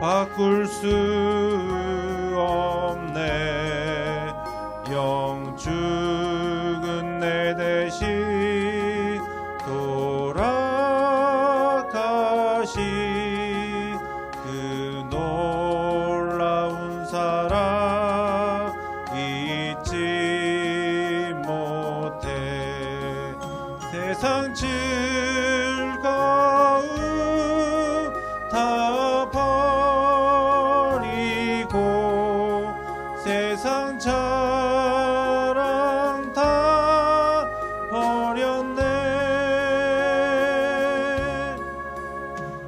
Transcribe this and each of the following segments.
바꿀 수 없네. 영죽 세상 즐거움 다 버리고 세상 자랑 다 버렸네.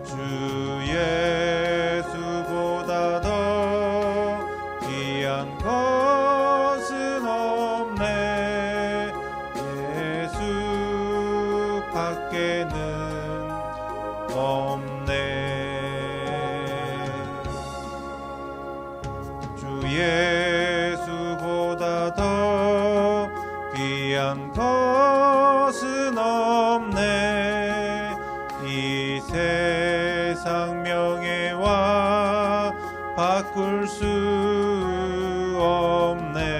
주 예수보다 더 귀한 것 밖에는 없네. 주 예수보다 더 귀한 것은 없네. 이 세상 명예와 바꿀 수 없네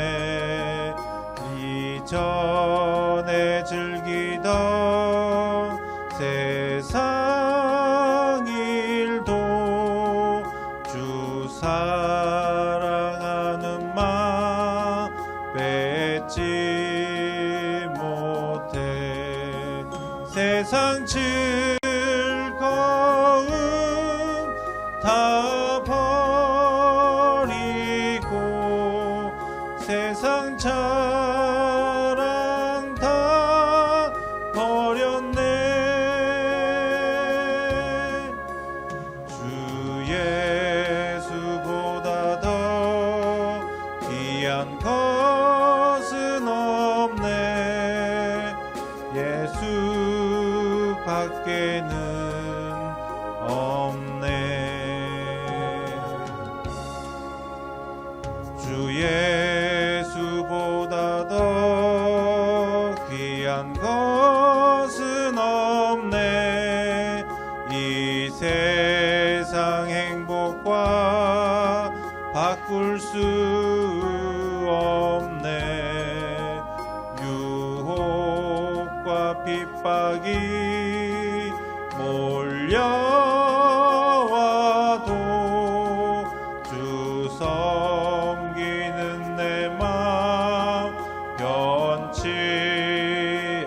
이전에 즐기던 세상 일도 주 사랑하는 마 뺏지 못해. 세상 즐 귀한 것은 없네. 예수 밖에는 없네. 주 예수보다 더 귀한 것은 없네. 이 세상 행복과 바꿀 수 없네. 유혹과 핍박이 몰려와도 주 섬기는 내 마음 변치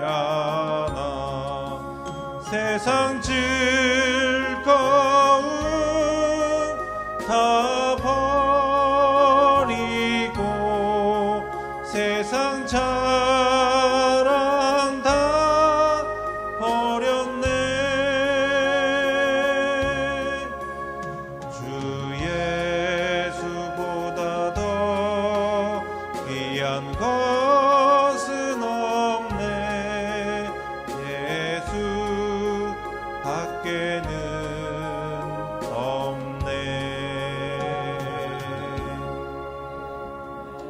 않아. 세상 지 자랑 다 버렸네. 주 예수보다 더 귀한 것은 없네. 예수 밖에는